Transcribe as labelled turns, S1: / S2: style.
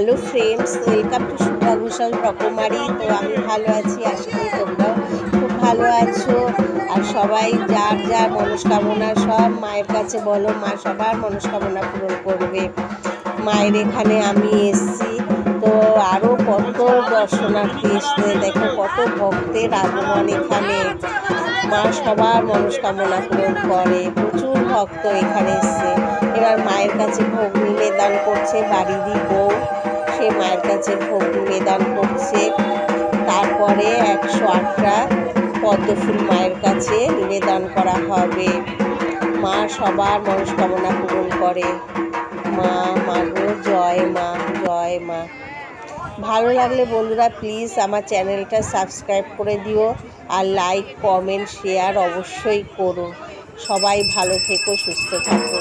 S1: Hello friends welcome to Subha Ghoshal রকমারি তো আমি ভালো আছি, আশা করি তোমরাও খুব ভালো আছো। আর সবাই যার যা মনস্কামনা, সব মায়ের কাছে বলো, মা সবার মনস্কামনা পূরণ করবে। মায়ের এখানে আমি এসছি। তো আরও কত দর্শনার্থী এসছে, দেখো কত ভক্তের আগমন এখানে। মা সবার মনস্কামনা পূরণ করে। প্রচুর ভক্ত এখানে এসছে। কাছে ভোগ নিবেদন করছে বাড়িরই বউ, সে মায়ের কাছে ভোগ নিবেদন করছে। তারপরে একশো আটটা পদ্মফুল মায়ের কাছে নিবেদন করা হবে। মা সবার মনস্কামনা পূরণ করে। মা মাগো জয় মা জয় মা। ভালো লাগলে বন্ধুরা প্লিজ আমার চ্যানেলটা সাবস্ক্রাইব করে দিও আর লাইক কমেন্ট শেয়ার অবশ্যই করো। সবাই ভালো থেকো, সুস্থ থাকো।